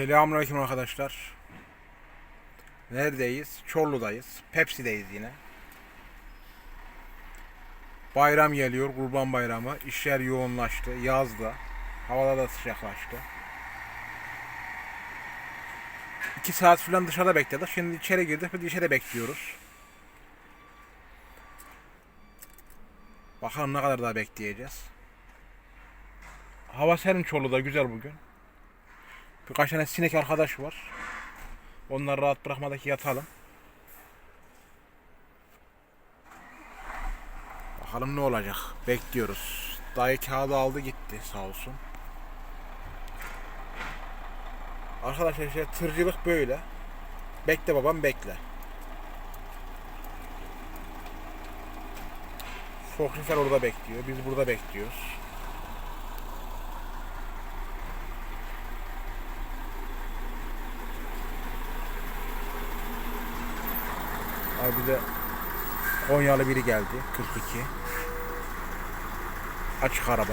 Selamünaleyküm arkadaşlar. Neredeyiz? Çorlu'dayız. Pepsi'deyiz yine. Bayram geliyor, Kurban Bayramı. İşler yoğunlaştı, yazdı. Havalar da sıcaklaştı. İki saat falan dışarıda bekledik. Şimdi içeri girdik, de içeri bekliyoruz. Bakalım ne kadar daha bekleyeceğiz. Hava serin Çorlu'da, güzel bugün. Birkaç tane sinek arkadaş var. Onları rahat bırakmadaki yatalım. Bakalım ne olacak. Bekliyoruz. Dayı kağıdı aldı gitti sağ olsun. Arkadaşlar işte tırcılık böyle. Bekle babam bekle. Şoför orada bekliyor. Biz burada bekliyoruz. Abi de Konyalı biri geldi. 42. Açık araba.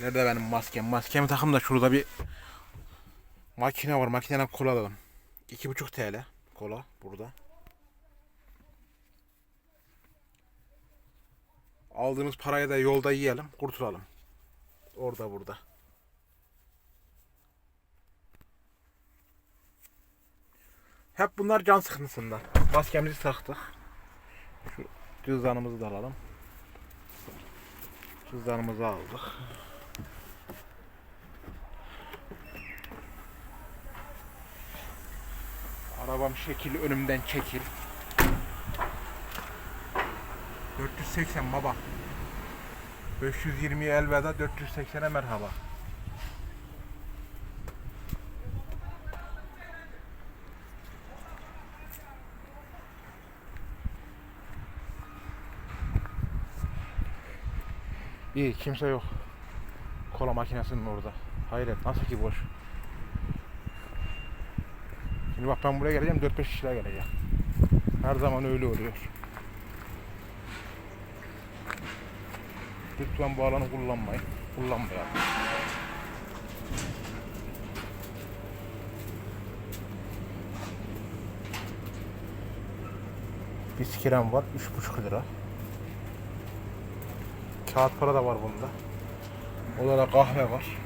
Nerede benim maskem? Maskemi takım da şurada bir makine var. Makineden kola alalım. 2,5 TL kola burada. Aldığımız parayı da yolda yiyelim, kurtulalım. Orada burada. Hep bunlar can sıkıntısından. Maskemizi taktık. Şu cüzdanımızı da alalım. Cüzdanımızı aldık. Arabam şekil önümden çekil. 480 baba. 520 elveda 480'e merhaba. İyi kimse yok. Kola makinesinin orada. Hayret nasıl ki boş. Şimdi bak ben buraya geleceğim 4-5 kişiler gelecek. Her zaman öyle oluyor. Lütfen bu alanı kullanmayın. Kullanmayalım. Biskirem var 3,5 lira. Kağıt para da var bunda. Orada da kahve var.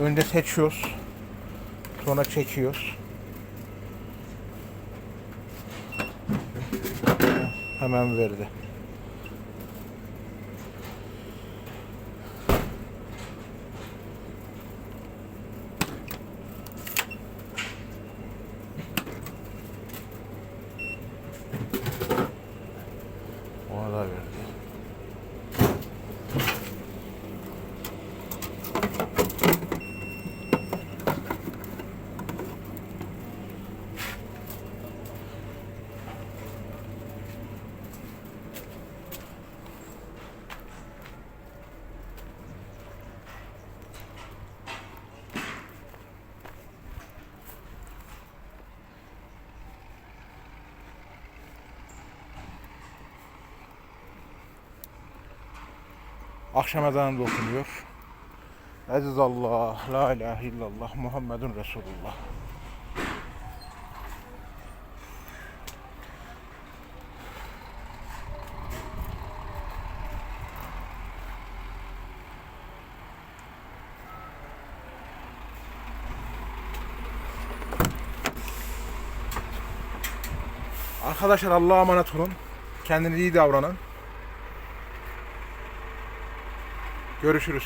Önce seçiyoruz. Sonra çekiyoruz. Hemen verdi. Ona da verdi. Akşam ezanı da okunuyor. Aziz Allah, la ilahe illallah, Muhammedun Resulullah. Arkadaşlar Allah'a emanet olun. Kendinize iyi davranın. Görüşürüz.